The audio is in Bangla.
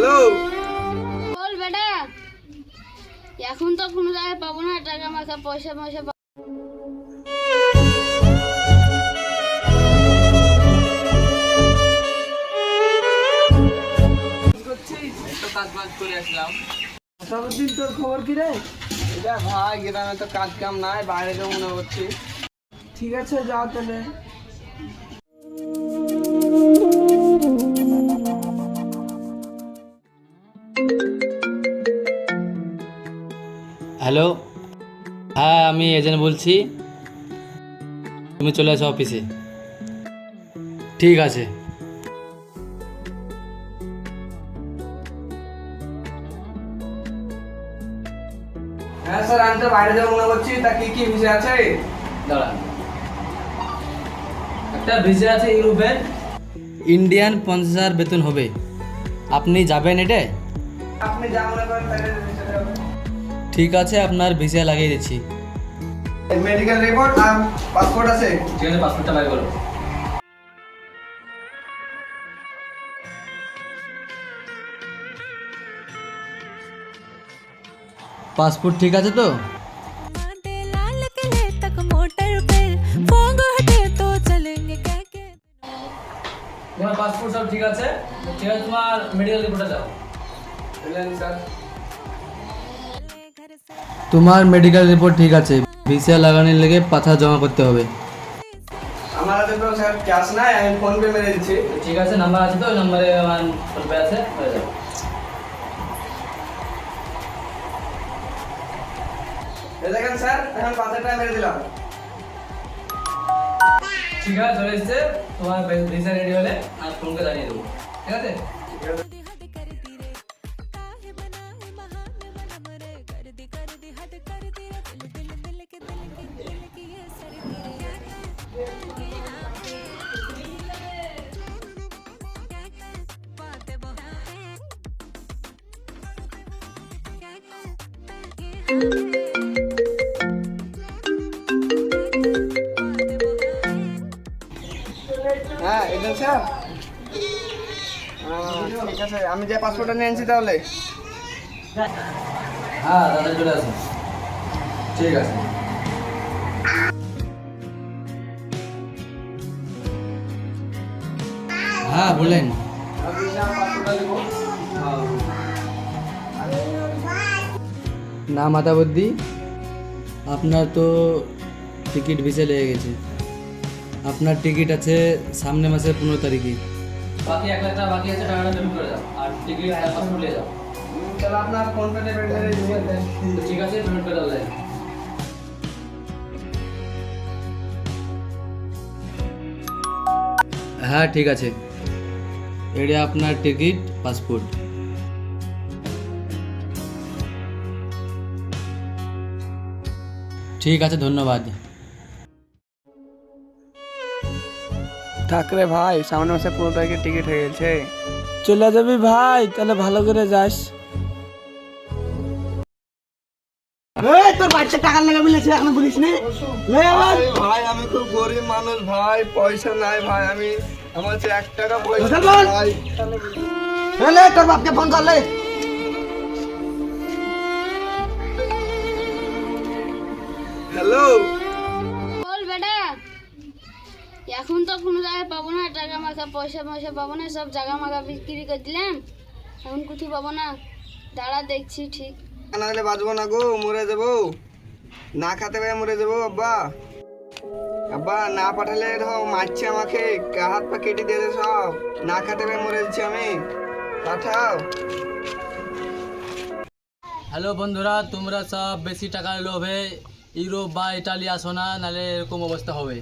হ্যালো বল বেটা। এখন তো কোনো জায়গায় পাবো না টাকা মাখা পয়সা পয়সা পাবো তো কাজ বাজ করে আসলাম তোর খবর কি রে? এটা ভাই গ্রামে তো কাজ কাম নাই বাইরে মনে করছি ঠিক আছে যাও তাহলে। হ্যালো? হ্যাঁ আমি এজেন্ট বলছি। তুমি চলে আসো অফিসে। ঠিক আছে। হ্যাঁ স্যার আমি তো বাইরে যাব মনে করছি। তা কি কি বিষয় আছে? দাঁড়ান। একটা ভিসা আছে ইউরোপের ইন্ডিয়ান পঞ্চাশ হাজার বেতন হবে। আপনি যাবেন এটা? আপনি যা মনে করেন ঠিক আছে আপনার ভিসা লাগিয়ে দিচ্ছি। মেডিকেল রিপোর্ট আর পাসপোর্ট আছে? ঠিক আছে পাসপোর্টটা বাইর করো পাসপোর্ট ঠিক আছে তো? তোমার পাসপোর্ট সব ঠিক আছে? ঠিক আছে তোমার মেডিকেল রিপোর্টে যাও স্যার তোমার মেডিকেল রিপোর্ট ঠিক আছে ভিসা লাগানোর লেগে পাথা জমা করতে হবে। আমার হাতে তো স্যার ক্যাশ নাই আমি ফোন পে মেরে দিচ্ছি। ঠিক আছে নাম্বার আছে তো নাম্বারে আমার ফোন পে আছে হয়ে যাবে। দেখেন স্যার এখন পাথরটা মেরে দিলাম। ঠিক আছে চলে এসছে তোমার ভিসা রেডি হলে আর ফোন করে জানিয়ে দেবো। ঠিক আছে? ঠিক আছে। হ্যাঁ এজেন্ট স্যার। ঠিক আছে আমি যে পাসপোর্টটা নিয়ে আনছি তাহলে। হ্যাঁ দাদা চলে আসুন। ঠিক আছে। হ্যাঁ বলেন। পাসপোর্টটা না মাতাবদ্দি আপনার তো টিকিট ভিসে লেগে গেছে। আপনার টিকিট আছে সামনে মাসের পনেরো তারিখে। বাকি এক লাখ টাকা বাকি আছে টাকাটা পেমেন্ট করে দাও। আর টিকিট পাসপোর্ট নিয়ে যাও। তাহলে আপনার ফোন পে পেমেন্ট মেরে দিচ্ছি ঠিক আছে পেমেন্ট করে দাও হ্যাঁ ঠিক আছে। এটা আপনার টিকিট পাসপোর্ট ঠিক আছে ধন্যবাদ। থাক রে ভাই সামনে মাসে পনেরো তারিখে টিকিট হয়ে গেছে। চলে যাবি ভাই তাহলে ভালো করে যাস। তোর বাচ্চা টাকা লাগা বলেছে এখন বলিস নি? ভাই, ভাই আমি খুব গরিব মানুষ ভাই পয়সা নাই ভাই আমি আমার কাছে এক টাকা পয়সা নেই। লে তোর বাপকে ফোন কর হ্যালো বল বেটা। এখন তো কোনো জায়গায় পাবো না টাকা মাখা পয়সা পয়সা পাবো না সব জায়গা মাখা বিক্রি করে দিলাম। এখন কোথাও পাবো না। দাঁড়া দেখছি ঠিক। না হলে বাঁচবো না গো মরে যাব। না খেতে পেয়ে মরে যাব আব্বা। আব্বা না পাঠালে ধর মারছে আমাকে হাত পা কেটে দিয়েছে সব। না খেতে পেয়ে মরে যাচ্ছি আমি। পাঠাও। হ্যালো বন্ধুরা তোমরা সব বেশি টাকার লোভে ইউরোপ বা ইটালি আসো না নাহলে এরকম অবস্থা হবে।